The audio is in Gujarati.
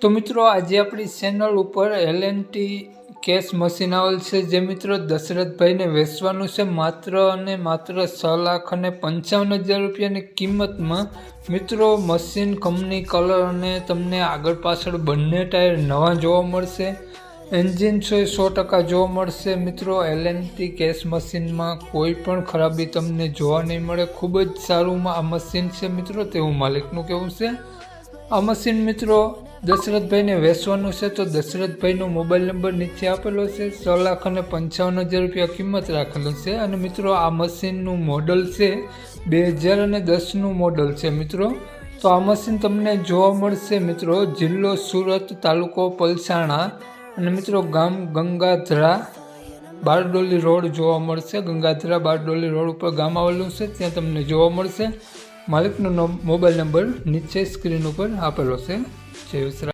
તો મિત્રો, આજે આપણી ચેનલ ઉપર એલએનટી કેશ મશીન આવેલ છે. જે મિત્રો દશરથભાઈને વેચવાનું છે માત્ર અને માત્ર છ લાખ અને પંચાવન હજાર રૂપિયાની કિંમતમાં. મિત્રો મશીન કંપની કલર અને તમને આગળ પાછળ બંને ટાયર નવા જોવા મળશે. એન્જિન છે સો ટકા જોવા મળશે. મિત્રો એલએનટી કેશ મશીનમાં કોઈ પણ ખરાબી તમને જોવા નહીં મળે. ખૂબ જ સારું આ મશીન છે મિત્રો, તેવું માલિકનું કહેવું છે. આ મશીન મિત્રો દશરથભાઈને વેચવાનું છે તો દશરથભાઈનો મોબાઈલ નંબર નીચે આપેલો છે. છ લાખ અને પંચાવન હજાર રૂપિયા કિંમત રાખેલો છે. અને મિત્રો, આ મશીનનું મોડલ છે. બે હજાર અને દસનું મોડલ છે મિત્રો. તો આ મશીન તમને જોવા મળશે મિત્રો, જિલ્લો સુરત તાલુકો પલસાણા. અને મિત્રો, ગામ ગંગાધરા બારડોલી રોડ જોવા મળશે. ગંગાધરા બારડોલી રોડ ઉપર ગામ આવેલું છે. ત્યાં તમને જોવા મળશે. માલિકનો મોબાઈલ નંબર નીચે સ્ક્રીન ઉપર આપેલો છે. જય